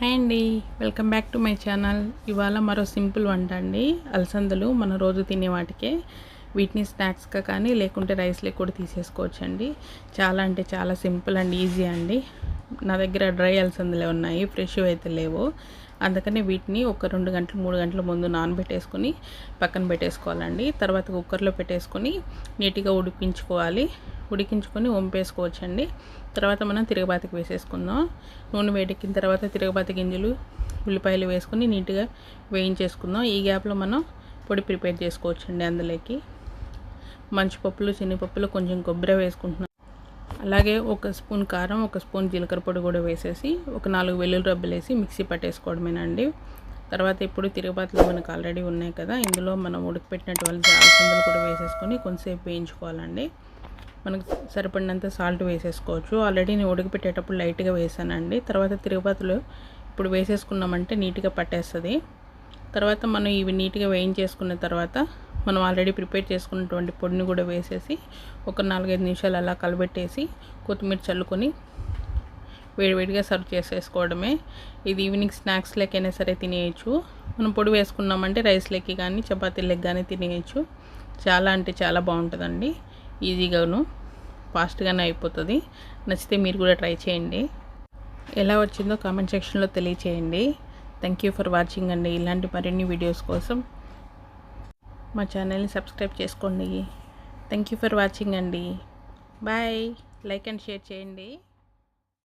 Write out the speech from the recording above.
Hi అండి. Welcome back to my channel. ఇవాళ మరో సింపుల్ వంట అండి. అలసందలు మన రోజు తినే వాటికే. వీటిని స్నాక్స్గా కానీ లేకుంటే రైస్లో కూడా తీసేసుకోవచ్చు అండి చాలా అంటే చాలా సింపుల్ అండ్ ఈజీ అండి. నా దగ్గర డ్రై అలసందలే ఉన్నాయి ఫ్రెష్ అయితే లేవు. అందుకనే వీటిని ఒక రెండు గంటలు మూడు గంటల ముందు నానబెట్టేసుకొని పక్కన పెట్టేసుకోవాలండి. తర్వాత కుక్కర్లో పెట్టేసుకొని నీట్గా ఉడికించుకోవాలి. ఉడికించుకొని వంపేసుకోవచ్చండి. తర్వాత మనం తిరగబాతికి వేసేసుకుందాం. నూనె వేడెక్కిన తర్వాత తిరగబాతి గింజలు ఉల్లిపాయలు వేసుకొని నీట్గా వేయించేసుకుందాం. ఈ గ్యాప్లో మనం పొడి ప్రిపేర్ చేసుకోవచ్చండి అందులోకి. మంచిపప్పులు శనగపప్పులు కొంచెం కొబ్బరి వేసుకుంటున్నాం. అలాగే ఒక స్పూన్ కారం ఒక స్పూన్ జీలకర్ర పొడి కూడా వేసేసి ఒక నాలుగు వెల్లుల్లి రబ్బలు వేసి మిక్సీ పట్టేసుకోవడమేనండి. తర్వాత ఇప్పుడు తిరుగుబాతులు మనకు ఆల్రెడీ ఉన్నాయి కదా ఇందులో మనం ఉడకపెట్టినటువంటి అలసందలు కూడా వేసేసుకొని కొంతసేపు వేయించుకోవాలండి. మనకు సరిపడినంత సాల్ట్ వేసేసుకోవచ్చు. ఆల్రెడీ నేను ఉడికిపెట్టేటప్పుడు లైట్గా వేసానండి. తర్వాత తిరుపతిలో ఇప్పుడు వేసేసుకున్నామంటే నీట్గా పట్టేస్తుంది. తర్వాత మనం ఇవి నీట్గా వేయించేసుకున్న తర్వాత మనం ఆల్రెడీ ప్రిపేర్ చేసుకున్నటువంటి పొడిని కూడా వేసేసి ఒక నాలుగైదు నిమిషాలు అలా కలబెట్టేసి కొత్తిమీర చల్లుకొని వేడివేడిగా సర్వ్ చేసేసుకోవడమే. ఇది ఈవినింగ్ స్నాక్స్ లెక్కైనా సరే తినేయచ్చు. మనం పొడి వేసుకున్నామంటే రైస్ లెక్కి కానీ చపాతీలకి కానీ తినేయచ్చు. చాలా అంటే చాలా బాగుంటుందండి. ఈజీగాను ఫాస్ట్గానే అయిపోతుంది. నచ్చితే మీరు కూడా ట్రై చేయండి. ఎలా వచ్చిందో కామెంట్ సెక్షన్లో తెలియచేయండి. థ్యాంక్ యూ ఫర్ వాచింగ్ అండి. ఇలాంటి మరిన్ని వీడియోస్ కోసం మా ఛానల్ని సబ్స్క్రైబ్ చేసుకోండి. థ్యాంక్ యూ ఫర్ వాచింగ్ అండి. బాయ్ లైక్ అండ్ షేర్ చేయండి.